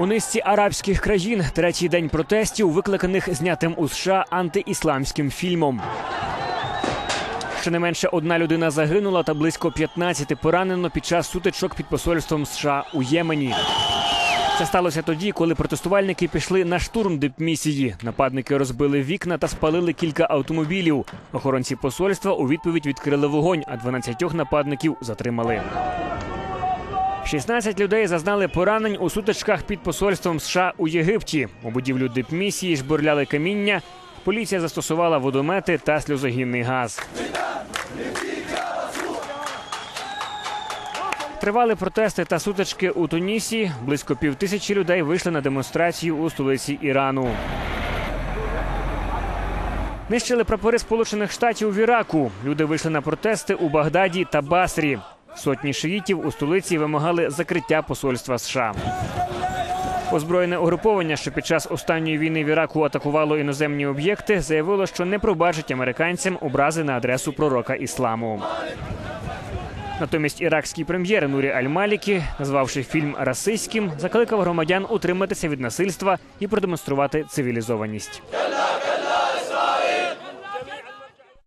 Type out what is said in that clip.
У низці арабських країн третій день протестів, викликаних знятим у США антиісламським фільмом. Щонайменше одна людина загинула та близько 15 поранено під час сутичок під посольством США у Ємені. Це сталося тоді, коли протестувальники пішли на штурм дипмісії. Нападники розбили вікна та спалили кілька автомобілів. Охоронці посольства у відповідь відкрили вогонь, а 12 нападників затримали. 16 людей зазнали поранень у сутичках під посольством США у Єгипті. У будівлю дипмісії жбурляли каміння. Поліція застосувала водомети та сльозогінний газ. Тривали протести та сутички у Тунісі. Близько півтисячі людей вийшли на демонстрацію у столиці Ірану. Нищили прапори Сполучених Штатів в Іраку. Люди вийшли на протести у Багдаді та Басрі. Сотні шиїтів у столиці вимагали закриття посольства США. Озброєне угруповання, що під час останньої війни в Іраку атакувало іноземні об'єкти, заявило, що не пробачить американцям образи на адресу пророка ісламу. Натомість іракський прем'єр Нурі Аль-Малікі, назвавши фільм расистським, закликав громадян утриматися від насильства і продемонструвати цивілізованість.